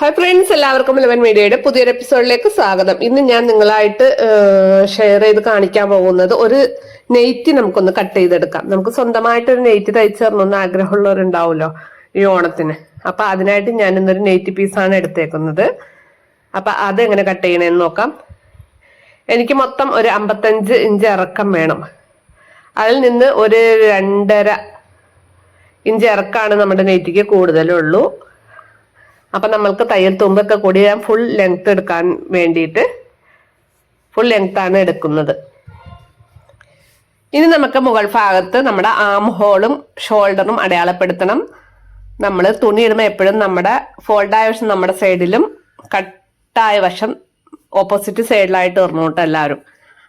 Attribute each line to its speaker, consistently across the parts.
Speaker 1: Hi friends എല്ലാവർക്കും eleven മീഡിയയുടെ പുതിയൊരു എപ്പിസോഡിലേക്ക് സ്വാഗതം. ഇന്ന് ഞാൻ നിങ്ങളായിട്ട് ഷെയർ ചെയ്ത് കാണിക്കാൻ പോകുന്നത് ഒരു നെയ്റ്റ് നമുക്കൊന്ന് കട്ട് ചെയ്തെടുക്കാം. നമുക്ക് സ്വന്തമായിട്ട് ഒരു നെയ്റ്റ് തയ്ച്ചു തരണമെന്ന് ആഗ്രഹമുള്ളവരുണ്ടാവുമല്ലോ ഈ ഓണത്തിന്. അപ്പൊ അതിനായിട്ട് ഞാൻ ഇന്നൊരു നെയ്റ്റ് പീസാണ് എടുത്തേക്കുന്നത്. അപ്പൊ അതെങ്ങനെ കട്ട് ചെയ്യണമെന്ന് നോക്കാം. എനിക്ക് മൊത്തം ഒരു അമ്പത്തഞ്ച് ഇഞ്ച് ഇറക്കം വേണം. അതിൽ നിന്ന് ഒരു രണ്ടര ഇഞ്ച് ഇറക്കാണ് നമ്മുടെ നെയ്റ്റിക്ക് കൂടുതലുള്ളൂ. അപ്പൊ നമ്മൾക്ക് തയ്യൽ തുമ്പൊക്കെ കൂടി ഞാൻ ഫുൾ ലെങ്ത് എടുക്കാൻ വേണ്ടിയിട്ട് ഫുൾ ലെങ്ത് ആണ് എടുക്കുന്നത്. ഇനി നമുക്ക് മുകൾ ഭാഗത്ത് നമ്മുടെ ആം ഹോളും ഷോൾഡറും അടയാളപ്പെടുത്തണം. നമ്മൾ തുണി ഇടുമ്പോൾ എപ്പോഴും നമ്മുടെ ഫോൾഡായ വശം നമ്മുടെ സൈഡിലും കട്ടായ വശം ഓപ്പോസിറ്റ് സൈഡിലായിട്ട് ഇറങ്ങോട്ട് എല്ലാവരും.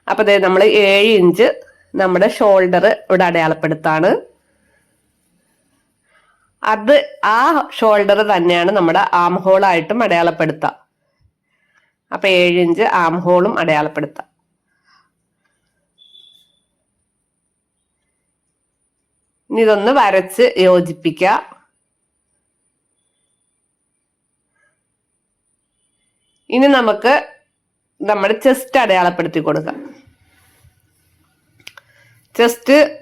Speaker 1: അപ്പൊ അതായത് നമ്മൾ ഏഴ് ഇഞ്ച് നമ്മുടെ ഷോൾഡർ ഇവിടെ അടയാളപ്പെടുത്താണ്. അത് ആ ഷോൾഡർ തന്നെയാണ് നമ്മുടെ ആം ഹോളായിട്ടും അടയാളപ്പെടുത്താം. അപ്പൊ ഏഴിഞ്ച് ആം ഹോളും അടയാളപ്പെടുത്താം. ഇനി ഇതൊന്ന് വരച്ച് യോജിപ്പിക്ക. ഇനി നമുക്ക് നമ്മുടെ ചെസ്റ്റ് അടയാളപ്പെടുത്തി കൊടുക്കാം. ചെസ്റ്റ്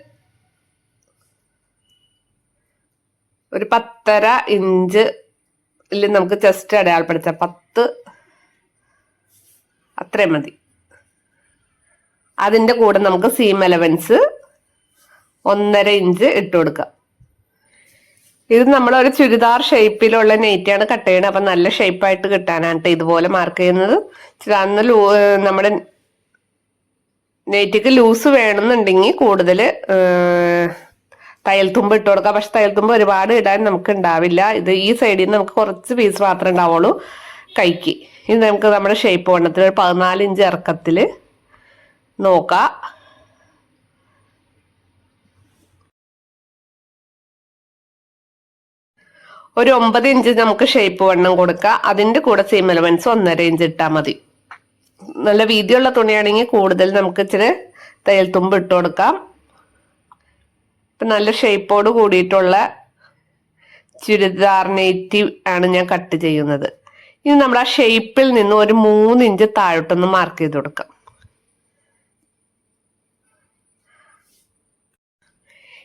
Speaker 1: ഒരു പത്തര ഇഞ്ച് നമുക്ക് ചെസ്റ്റ് അടയാളപ്പെടുത്താം. പത്ത് അത്രയും മതി. അതിന്റെ കൂടെ നമുക്ക് സീം എലവൻസ് ഒന്നര ഇഞ്ച് ഇട്ട് കൊടുക്കാം. ഇത് നമ്മൾ ഒരു ചുരിദാർ ഷേപ്പിലുള്ള നെയ്റ്റാണ് കട്ട് ചെയ്യണത് അപ്പം നല്ല ഷേപ്പായിട്ട് കിട്ടാനാണ് ഇതുപോലെ മാർക്ക് ചെയ്യുന്നത്. അന്ന് ലൂ നമ്മുടെ നെയ്റ്റിക്ക് ലൂസ് വേണമെന്നുണ്ടെങ്കിൽ കൂടുതൽ തയ്യൽ തുമ്പ് ഇട്ട് കൊടുക്കാം. പക്ഷെ തയ്യൽ തുമ്പ് ഒരുപാട് ഇടാൻ നമുക്ക് ഉണ്ടാവില്ല. ഇത് ഈ സൈഡിൽ നിന്ന് നമുക്ക് കുറച്ച് പീസ് മാത്രമേ ഉണ്ടാവുള്ളൂ. കൈക്ക്. ഇത് നമുക്ക് നമ്മുടെ ഷേപ്പ് വണ്ണത്തിൽ ഒരു പതിനാല് ഇഞ്ച് ഇറക്കത്തിൽ നോക്കാം. ഒരു ഒമ്പത് ഇഞ്ച് നമുക്ക് ഷേപ്പ് വണ്ണം കൊടുക്കുക അതിന്റെ കൂടെ സീം എലവൻസ് ഒന്നര ഇഞ്ച് ഇട്ടാൽ മതി. നല്ല വീതിയുള്ള തുണിയാണെങ്കിൽ കൂടുതൽ നമുക്ക് ഇച്ചിരി തയ്യൽ തുമ്പ് ഇട്ട് കൊടുക്കാം. ഇപ്പം നല്ല ഷേപ്പോട് കൂടിയിട്ടുള്ള ചുരിദാർ നെയ്റ്റീവ് ആണ് ഞാൻ കട്ട് ചെയ്യുന്നത്. ഇനി നമ്മൾ ആ ഷേപ്പിൽ നിന്ന് ഒരു മൂന്ന് ഇഞ്ച് താഴോട്ടൊന്ന് മാർക്ക് ചെയ്ത് കൊടുക്കാം.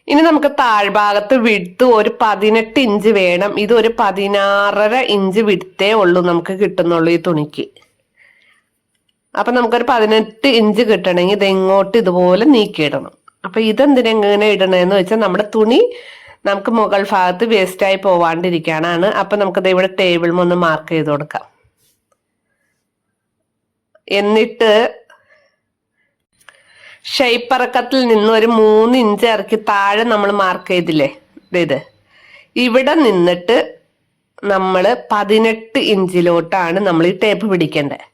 Speaker 1: ഇനി നമുക്ക് താഴ്ഭാഗത്ത് വിടുത്ത് ഒരു പതിനെട്ട് ഇഞ്ച് വേണം. ഇത് ഒരു പതിനാറര ഇഞ്ച് വിടുത്തേ ഉള്ളൂ നമുക്ക് കിട്ടുന്നുള്ളൂ ഈ തുണിക്ക്. അപ്പൊ നമുക്കൊരു പതിനെട്ട് ഇഞ്ച് കിട്ടണമെങ്കിൽ ഇതെങ്ങോട്ട് ഇതുപോലെ നീക്കിയിടണം. അപ്പൊ ഇതെന്തിനെങ്ങനെ ഇടണമെന്ന് വെച്ചാൽ നമ്മുടെ തുണി നമുക്ക് മുകൾ ഭാഗത്ത് വേസ്റ്റ് ആയി പോവാണ്ടിരിക്കാനാണ്. അപ്പൊ നമുക്കത് ഇവിടെ ടേബിൾ ഒന്ന് മാർക്ക് ചെയ്ത് കൊടുക്കാം. എന്നിട്ട് ഷെയ്പ്പറക്കത്തിൽ നിന്ന് ഒരു മൂന്ന് ഇഞ്ച് ഇറക്കി താഴെ നമ്മൾ മാർക്ക് ചെയ്തില്ലേ? ഇത്. ഇവിടെ നിന്നിട്ട് നമ്മൾ പതിനെട്ട് ഇഞ്ചിലോട്ടാണ് നമ്മൾ ഈ ടേപ്പ് പിടിക്കേണ്ടത്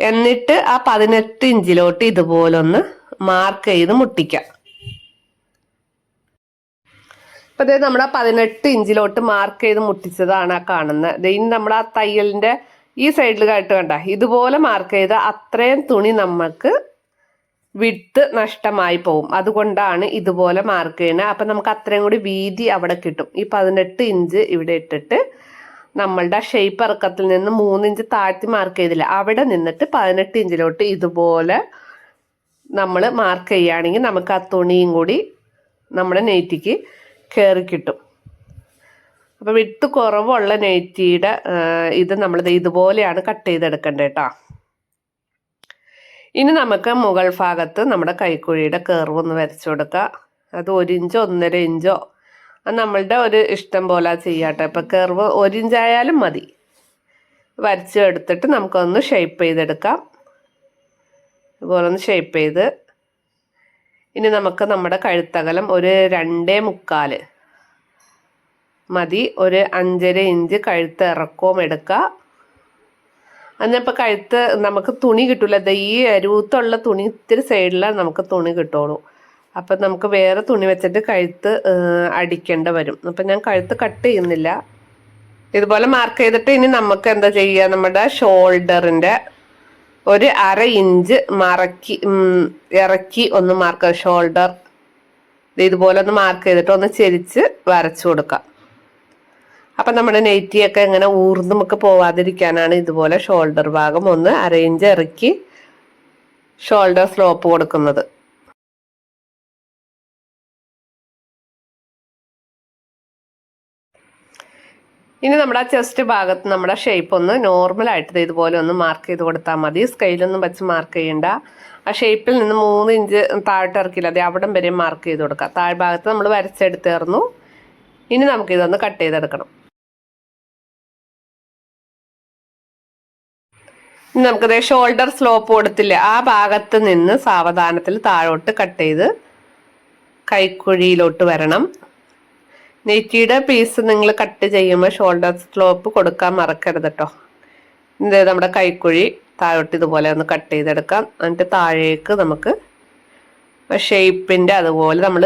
Speaker 1: എന്നിട്ട് ആ പതിനെട്ട് ഇഞ്ചിലോട്ട് ഇതുപോലൊന്ന് മാർക്ക് ചെയ്ത് മുട്ടിക്കാം. അപ്പൊ അതായത് ആ പതിനെട്ട് ഇഞ്ചിലോട്ട് മാർക്ക് ചെയ്ത് മുട്ടിച്ചതാണ് ആ കാണുന്നത് ഇനി നമ്മൾ ആ തയ്യലിന്റെ ഈ സൈഡിൽ കായിട്ട് കണ്ട ഇതുപോലെ മാർക്ക് ചെയ്ത അത്രയും തുണി നമുക്ക് വിട്ട് നഷ്ടമായി പോകും അതുകൊണ്ടാണ് ഇതുപോലെ മാർക്ക് ചെയ്യുന്നത് അപ്പൊ നമുക്ക് അത്രയും കൂടി വീതി അവിടെ കിട്ടും. ഈ പതിനെട്ട് ഇഞ്ച് ഇവിടെ ഇട്ടിട്ട് നമ്മളുടെ ഷേപ്പ് ഇറക്കത്തിൽ നിന്ന് മൂന്നിഞ്ച് താഴ്ത്തി മാർക്ക് ചെയ്തില്ല? അവിടെ നിന്നിട്ട് പതിനെട്ട് ഇഞ്ചിലോട്ട് ഇതുപോലെ നമ്മൾ മാർക്ക് ചെയ്യുകയാണെങ്കിൽ നമുക്ക് ആ തുണിയും കൂടി നമ്മുടെ നെയ്റ്റിക്ക് കയറി കിട്ടും. അപ്പോൾ വിട്ട് കുറവുള്ള നെയ്റ്റിയുടെ ഇത് നമ്മൾ ഇതുപോലെയാണ് കട്ട് ചെയ്തെടുക്കേണ്ടത് കേട്ടോ ഇനി നമുക്ക് മുകൾ ഭാഗത്ത് നമ്മുടെ കൈക്കുഴിയുടെ കർവ് ഒന്ന് വരച്ചു കൊടുക്കുക അത് ഒരു ഇഞ്ചോ ഒന്നര ഇഞ്ചോ അത് നമ്മളുടെ ഒരു ഇഷ്ടം പോലെ ചെയ്യാട്ടെ. ഇപ്പം കർവ് ഒരു ഇഞ്ചായാലും മതി. വരച്ച് എടുത്തിട്ട് നമുക്കൊന്ന് ഷേപ്പ് ചെയ്തെടുക്കാം. ഇതുപോലെ ഒന്ന് ഷേപ്പ് ചെയ്ത്. ഇനി നമുക്ക് നമ്മുടെ കഴുത്തകലം ഒരു രണ്ടേ മുക്കാൽ മതി. ഒരു അഞ്ചര ഇഞ്ച് കഴുത്ത് ഇറക്കവും എടുക്കുക അതിനിപ്പോൾ കഴുത്ത് നമുക്ക് തുണി കിട്ടില്ല ഈ അരുവത്തുള്ള തുണി ഇത്തിരി സൈഡിലാണ് നമുക്ക് തുണി കിട്ടുള്ളൂ അപ്പം നമുക്ക് വേറെ തുണി വെച്ചിട്ട് കഴുത്ത് അടിക്കേണ്ട വരും. അപ്പം ഞാൻ കഴുത്ത് കട്ട് ചെയ്യുന്നില്ല. ഇതുപോലെ മാർക്ക് ചെയ്തിട്ട് ഇനി നമുക്ക് എന്താ ചെയ്യുക നമ്മുടെ ഷോൾഡറിന്റെ ഒരു അര ഇഞ്ച് മറക്കി ഇറക്കി ഒന്ന് മാർക്ക് ഷോൾഡർ ഇതുപോലെ ഒന്ന് മാർക്ക് ചെയ്തിട്ട് ഒന്ന് ചെരിച്ച് വരച്ചു കൊടുക്കാം. അപ്പം നമ്മുടെ നെറ്റിയൊക്കെ ഇങ്ങനെ ഊർന്ന് നമുക്ക് പോവാതിരിക്കാനാണ് ഇതുപോലെ ഷോൾഡർ ഭാഗം ഒന്ന് അര ഇഞ്ച് ഇറക്കി ഷോൾഡർ സ്ലോപ്പ് കൊടുക്കുന്നത്. ഇനി നമ്മുടെ ചെസ്റ്റ് ഭാഗത്ത് നമ്മുടെ ഷേപ്പ് ഒന്ന് നോർമൽ ആയിട്ട് ഇതുപോലെ ഒന്ന് മാർക്ക് ചെയ്ത് കൊടുത്താൽ മതി. സ്കെയിലൊന്നും വെച്ച് മാർക്ക് ചെയ്യണ്ട. ആ ഷേപ്പിൽ നിന്ന് മൂന്ന് ഇഞ്ച് താഴോട്ട് ഇറക്കില്ല അതെ അവിടം വരെ മാർക്ക് ചെയ്ത് കൊടുക്കുക താഴ്ഭാഗത്ത് നമ്മൾ വരച്ചെടുത്തേർന്നു ഇനി നമുക്കിതൊന്ന് കട്ട് ചെയ്തെടുക്കണം. ഇനി നമുക്കത് ഷോൾഡർ സ്ലോപ്പ് കൊടുത്തില്ല? ആ ഭാഗത്ത് നിന്ന് സാവധാനത്തിൽ താഴോട്ട് കട്ട് ചെയ്ത് കൈക്കുഴിയിലോട്ട് വരണം. നെറ്റിയുടെ പീസ് നിങ്ങൾ കട്ട് ചെയ്യുമ്പോൾ ഷോൾഡർ സ്ലോപ്പ് കൊടുക്കാൻ മറക്കരുത് കേട്ടോ ഇത് നമ്മുടെ കൈക്കുഴി താഴോട്ട് ഇതുപോലെ ഒന്ന് കട്ട് ചെയ്തെടുക്കാം. എന്നിട്ട് താഴേക്ക് നമുക്ക് ഷേപ്പിന്റെ അതുപോലെ നമ്മൾ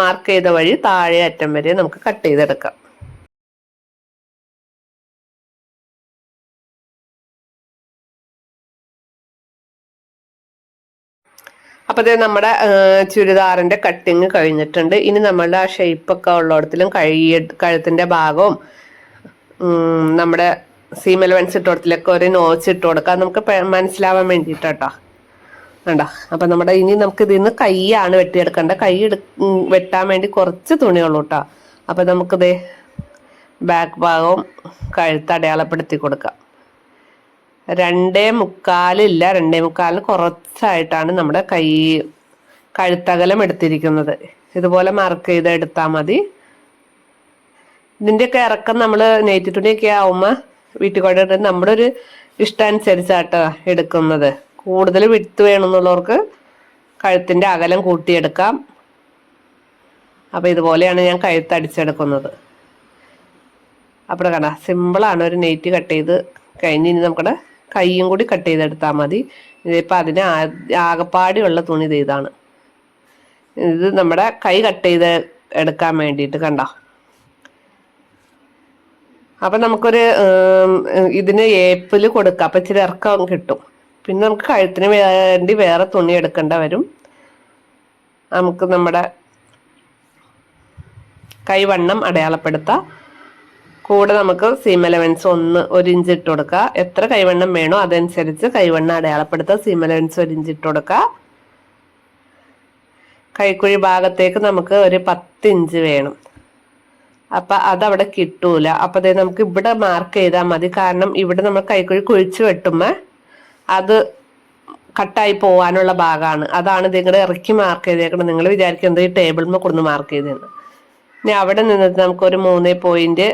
Speaker 1: മാർക്ക് ചെയ്ത വഴി താഴെ അറ്റം വരെ നമുക്ക് കട്ട് ചെയ്തെടുക്കാം. അപ്പോൾ ഇത് നമ്മുടെ ചുരിദാറിന്റെ കട്ടിങ് കഴിഞ്ഞിട്ടുണ്ട്. ഇനി നമ്മളുടെ ആ ഷേപ്പൊക്കെ ഉള്ളിടത്തിലും കഴിയ കഴുത്തിന്റെ ഭാഗവും നമ്മുടെ സീമൽ വെൻസ് ഇട്ടോടത്തിലൊക്കെ ഒരു നോച്ച് ഇട്ട് കൊടുക്കാം. നമുക്ക് മനസ്സിലാവാൻ വേണ്ടിയിട്ടോ വേണ്ട അപ്പം നമ്മുടെ ഇനി നമുക്ക് ഇതിൽ നിന്ന് കൈയാണ് വെട്ടിയെടുക്കേണ്ടത്. കൈ എടു വെട്ടാൻ വേണ്ടി കുറച്ച് തുണിയുള്ളൂ കേട്ടോ അപ്പം നമുക്കിത് ബാക്ക് ഭാഗവും കഴുത്ത് അടയാളപ്പെടുത്തി കൊടുക്കാം. രണ്ടേ മുക്കാലില്ല രണ്ടേ മുക്കാലിന് കുറച്ചായിട്ടാണ് നമ്മുടെ കൈ കഴുത്തകലം എടുത്തിരിക്കുന്നത്. ഇതുപോലെ മാർക്ക് ചെയ്ത് എടുത്താൽ മതി. ഇതിന്റെയൊക്കെ ഇറക്കം നമ്മൾ നെയ്റ്റ് തുണിയൊക്കെ ആവുമ്പോൾ വീട്ടിൽ നമ്മുടെ ഒരു ഇഷ്ടാനുസരിച്ചാട്ടോ എടുക്കുന്നത്. കൂടുതൽ വിട്ട് വേണമെന്നുള്ളവർക്ക് കഴുത്തിന്റെ അകലം കൂട്ടിയെടുക്കാം. അപ്പോൾ ഇതുപോലെയാണ് ഞാൻ കഴുത്ത് അടിച്ചെടുക്കുന്നത്. അപ്പോൾ കണ്ട സിമ്പിളാണ് ഒരു നെയ്റ്റ് കട്ട് ചെയ്ത് കഴിഞ്ഞ് ഇനി നമ്മുടെ കൈയും കൂടി കട്ട് ചെയ്തെടുത്താൽ മതി. ഇതിപ്പോൾ അതിന് ആകപ്പാടിയുള്ള തുണി ഇതാണ്. ഇത് നമ്മുടെ കൈ കട്ട് ചെയ്ത് എടുക്കാൻ വേണ്ടിയിട്ട് കണ്ടോ? അപ്പം നമുക്കൊരു ഇതിന് ഏപ്പിൽ കൊടുക്കാം. അപ്പം ഇച്ചിരി ഇറക്കം കിട്ടും. പിന്നെ നമുക്ക് കഴുത്തിന് വേണ്ടി വേറെ തുണി എടുക്കേണ്ട വരും. നമുക്ക് നമ്മുടെ കൈവണ്ണം അടയാളപ്പെടുത്താം. കൂടെ നമുക്ക് സീം എലവൻസ് ഒന്ന് ഒരു ഇഞ്ച് ഇട്ട് കൊടുക്കുക. എത്ര കൈവണ്ണം വേണോ അതനുസരിച്ച് കൈവണ്ണം അടയാളപ്പെടുത്തുക സീം എലവൻസ് ഒരു ഇഞ്ച് ഇട്ട് കൊടുക്കുക. കൈക്കുഴി ഭാഗത്തേക്ക് നമുക്ക് ഒരു പത്ത് ഇഞ്ച് വേണം. അപ്പം അതവിടെ കിട്ടൂല. അപ്പം അതേ നമുക്ക് ഇവിടെ മാർക്ക് ചെയ്താൽ മതി. കാരണം ഇവിടെ നമ്മൾ കൈക്കുഴി കുഴിച്ച് വെട്ടുമ്പോൾ അത് കട്ടായി പോകാനുള്ള ഭാഗമാണ്. അതാണ് നിങ്ങളുടെ ഇറക്കി മാർക്ക് ചെയ്തേക്കണം നിങ്ങൾ വിചാരിക്കുന്നത് ഈ ടേബിളിൽ കൊടുന്ന് മാർക്ക് ചെയ്തതെന്ന് ഇനി അവിടെ നിന്നിട്ട് നമുക്കൊരു മൂന്ന് പോയിന്റ്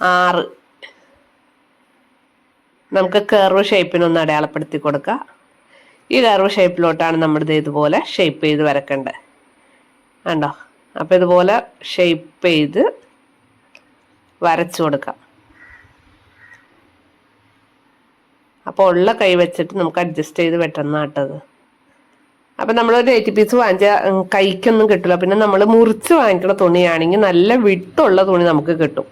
Speaker 1: ആറ്. നമുക്ക് കർവ് ഷേപ്പിനൊന്ന് അടയാളപ്പെടുത്തി കൊടുക്കാം. ഈ കർവ് ഷേപ്പിലോട്ടാണ് നമ്മളിത് ഇതുപോലെ ഷേപ്പ് ചെയ്ത് വരക്കേണ്ടത് കണ്ടോ? അപ്പോൾ ഇതുപോലെ ഷേപ്പ് ചെയ്ത് വരച്ചു കൊടുക്കാം. അപ്പോൾ ഉള്ള കൈ വെച്ചിട്ട് നമുക്ക് അഡ്ജസ്റ്റ് ചെയ്ത് വെട്ടുന്നാട്ടത് അപ്പം നമ്മളൊരു എയ്റ്റി പീസ് വാങ്ങിച്ച കൈക്കൊന്നും കിട്ടില്ല പിന്നെ നമ്മൾ മുറിച്ച് വാങ്ങിക്കുന്ന തുണിയാണെങ്കിൽ നല്ല വിട്ടുള്ള തുണി നമുക്ക് കിട്ടും.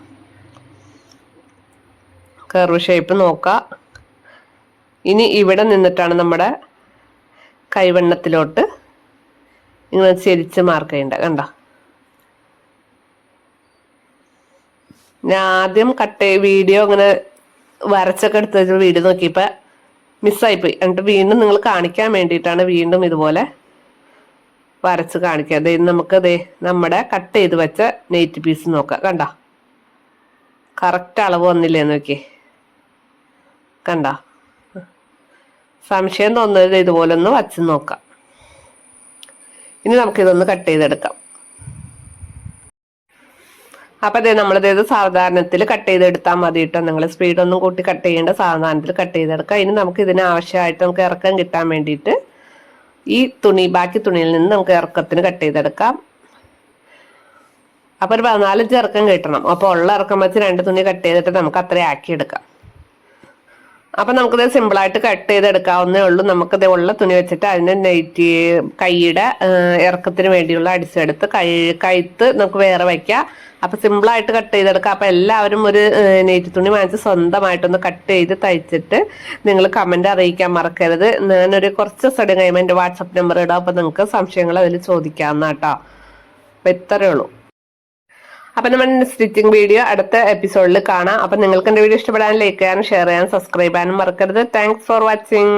Speaker 1: കർവ് ഷേപ്പ് നോക്കാം. ഇനി ഇവിടെ നിന്നിട്ടാണ് നമ്മുടെ കൈവെണ്ണത്തിലോട്ട് ഇങ്ങനെ ചെരിച്ച് മാർക്ക് ചെയ്യേണ്ട കണ്ട? ഞാൻ ആദ്യം കട്ട് വീഡിയോ ഇങ്ങനെ വരച്ചൊക്കെ എടുത്ത് വീഡിയോ നോക്കിയപ്പോൾ മിസ്സായിപ്പോയി എന്നിട്ട് വീണ്ടും നിങ്ങൾ കാണിക്കാൻ വേണ്ടിയിട്ടാണ് വീണ്ടും ഇതുപോലെ വരച്ച് കാണിക്കുക. അതെ നമുക്ക് ദേ നമ്മുടെ കട്ട് ചെയ്ത് വെച്ച നെയ്റ്റ് പീസ് നോക്കാം. കണ്ട? കറക്റ്റ് അളവ് വന്നില്ലേ നോക്കിയേ. കണ്ട. സംശയം തോന്നരുത് ഇതുപോലെ ഒന്ന് വച്ച് നോക്കാം. ഇനി നമുക്ക് ഇതൊന്ന് കട്ട് ചെയ്തെടുക്കാം. അപ്പം അതെ നമ്മളിത് സാവധാനത്തിൽ കട്ട് ചെയ്തെടുത്താൽ മതി കേട്ടോ നിങ്ങൾ സ്പീഡ് ഒന്നും കൂട്ടി കട്ട് ചെയ്യേണ്ട സാവധാനത്തിൽ കട്ട് ചെയ്തെടുക്കാം. ഇനി നമുക്ക് ഇതിന് ആവശ്യമായിട്ട് നമുക്ക് ഇറക്കം കിട്ടാൻ വേണ്ടിയിട്ട് ഈ തുണി ബാക്കി തുണിയിൽ നിന്ന് നമുക്ക് ഇറക്കത്തിന് കട്ട് ചെയ്തെടുക്കാം. അപ്പോൾ ഒരു പതിനാലഞ്ച് ഇറക്കം കിട്ടണം. അപ്പോൾ ഉള്ള ഇറക്കം വെച്ച് രണ്ട് തുണി കട്ട് ചെയ്തിട്ട് നമുക്ക് അത്രയും ആക്കിയെടുക്കാം. അപ്പൊ നമുക്കിത് സിമ്പിളായിട്ട് കട്ട് ചെയ്തെടുക്കാവുന്നേ ഉള്ളൂ. നമുക്കിത് ഉള്ള തുണി വെച്ചിട്ട് അതിന് നെയ്റ്റ് കൈയുടെ ഇറക്കത്തിന് വേണ്ടിയുള്ള അടിച്ചെടുത്ത് കൈ കഴുത്ത് നമുക്ക് വേറെ വയ്ക്കാം അപ്പൊ സിമ്പിളായിട്ട് കട്ട് ചെയ്തെടുക്കാം. അപ്പൊ എല്ലാവരും ഒരു നെയ്റ്റ് തുണി വാങ്ങിച്ച് സ്വന്തമായിട്ടൊന്ന് കട്ട് ചെയ്ത് തയ്ച്ചിട്ട് നിങ്ങൾ കമന്റ് അറിയിക്കാൻ മറക്കരുത്. ഞാനൊരു കുറച്ച് ദിവസം കഴിയുമ്പോൾ എന്റെ വാട്സപ്പ് നമ്പർ ഇടാം. അപ്പൊ നിങ്ങൾക്ക് സംശയങ്ങൾ അതിൽ ചോദിക്കാവുന്ന കേട്ടോ അപ്പൊ ഇത്രയേ ഉള്ളൂ. അപ്പൊ നമ്മൾ സ്റ്റിച്ചിങ് വീഡിയോ അടുത്ത എപ്പിസോഡിൽ കാണാം. അപ്പൊ നിങ്ങൾക്ക് എന്റെ വീഡിയോ ഇഷ്ടപ്പെടാൻ ലൈക്ക് ചെയ്യാനും ഷെയർ ചെയ്യാനും സബ്സ്ക്രൈബ് ചെയ്യാനും മറക്കരുത്. Thanks for watching